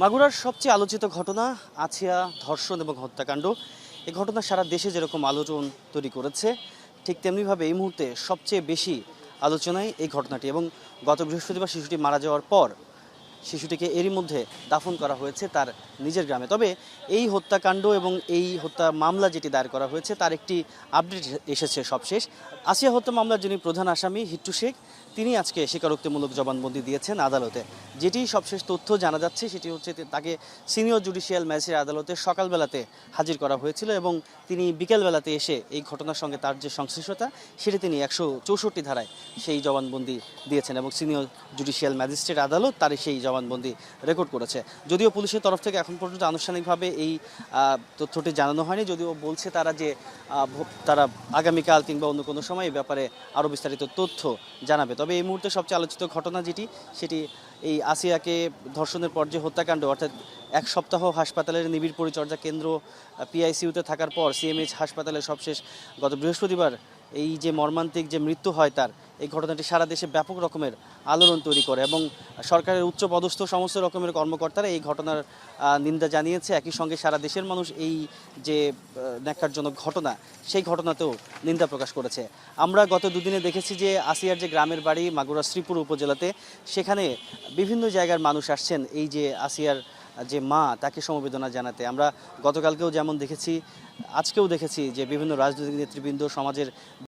মাগুরার সবচেয়ে আলোচিত ঘটনা, আছিয়া, ধর্ষণ এবং হত্যাকাণ্ড। এ ঘটনা সারা দেশে যেরকম আলোচন তৈরি করেছে, ঠিক তেমনিভাবে এই মুহূর্তে সবচেয়ে বেশি আলোচনায় এই ঘটনাটি। এবং গত বৃহস্পতিবার শিশুটি মারা যাওয়ার পর শিশুটিকে এরই মধ্যে দাফন করা হয়েছে তার নিজের গ্রামে। তবে এই হত্যাকাণ্ড এবং এই হত্যা মামলা যেটি দায়ের করা হয়েছে, তার একটি আপডেট এসেছে সবশেষ। আসিয়া হত্যা মামলার যিনি প্রধান আসামি, হিট্টু শেখ, তিনি আজকে স্বীকারোক্তিমূলক জবানবন্দি দিয়েছেন আদালতে। যেটি সবশেষ তথ্য জানা যাচ্ছে, সেটি হচ্ছে তাকে সিনিয়র জুডিশিয়াল ম্যাজিস্ট্রেট আদালতে সকালবেলাতে হাজির করা হয়েছিল এবং তিনি বিকেলবেলাতে এসে এই ঘটনার সঙ্গে তার যে সংশ্লিষ্টতা, সেটি তিনি একশো চৌষট্টি ধারায় সেই জবানবন্দি দিয়েছেন এবং সিনিয়র জুডিশিয়াল ম্যাজিস্ট্রেট আদালত তার সেই জবানবন্দি রেকর্ড করেছে। যদিও পুলিশের তরফ থেকে এখন পর্যন্ত আনুষ্ঠানিকভাবে এই তথ্যটি জানানো হয়নি। যদিও বলছে তারা যে তারা আগামীকাল কিংবা অন্য কোনো সময় এই ব্যাপারে আরও বিস্তারিত তথ্য জানাবে। তবে এই মুহূর্তে সবচেয়ে আলোচিত ঘটনা যেটি, সেটি এই আসিয়াকে ধর্ষণের পর যে হত্যাকাণ্ড, অর্থাৎ এক সপ্তাহ হাসপাতালের নিবিড় পরিচর্যা কেন্দ্র পিআইসিইউতে থাকার পর সিএমএইচ হাসপাতালে সবশেষ গত বৃহস্পতিবার এই যে মর্মান্তিক যে মৃত্যু হয় তার এই ঘটনাটি সারা দেশে ব্যাপক রকমের আলোড়ন তৈরি করে এবং সরকারের উচ্চ পদস্থ সমস্ত রকমের কর্মকর্তারা এই ঘটনার নিন্দা জানিয়েছে। একই সঙ্গে সারা দেশের মানুষ এই যে ন্যাক্কারজনক ঘটনা, সেই ঘটনাতেও নিন্দা প্রকাশ করেছে। আমরা গত দুদিনে দেখেছি যে আসিয়ার যে গ্রামের বাড়ি মাগুরা শ্রীপুর উপজেলাতে, সেখানে বিভিন্ন জায়গার মানুষ আসছেন। এই যে আসিয়ার যে মা, তাকে সমবেদনা জানাতে। আমরা গতকালকেও যেমন দেখেছি, আজকেও দেখেছি যে বিভিন্ন রাজনৈতিক নেতৃবৃন্দ, সমাজের